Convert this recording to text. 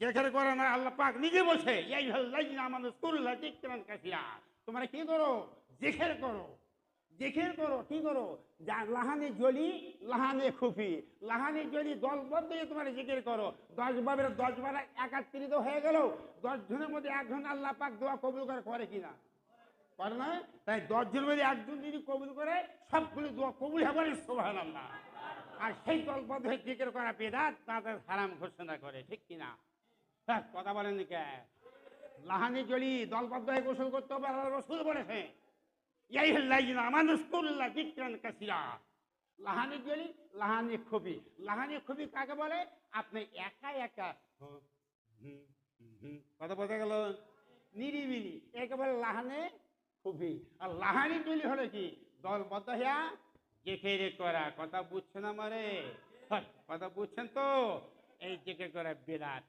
যেখানে করে না, আল্লাহ পাক নিজে কাশিয়া তোমরা কি করো? জেখের করো। জেখের করো, কি করো? যা লাহানে জলি লাহানে খুফি। লাহানে জলি দলবদ্ধ হয়ে তোমার জিকির করো। দশ বাবের দশ বার একাত্রিত হয়ে গেল। দশ জনের মধ্যে একজন আল্লাহ পাক দোয়া কবুল করে করে কিনা করে না? তাই দশ জনের মধ্যে একজন যদি কবুল করে, সবগুলো দোয়া কবুল হবে সোভান আল্লাহ আর সেই দলবদ্ধ হয়ে জিকির করা বেদাত তাদের হারাম ঘোষণা করে, ঠিক কিনা কথা বলেন কে? লাহানি জলি দলবদ্ধ হয়ে গোসল করতে হবে রসুল বলেছে। এই লাইনা মানুষ করল্লা লাহানি লাহানি খুবই লাহানি খুবই কাকে বলে? আপনি একা একা। কথা বোঝা গেল? নিরিবিলি। একে বলে লাহানে খুবই আর লাহানি জলি হলো কি? দলবদ্ধ হইয়া জেখে রে করা। কথা বুঝছেন আমারে? হ্যাঁ, কথা বুঝছেন তো? এই জেকে করা বিরাট।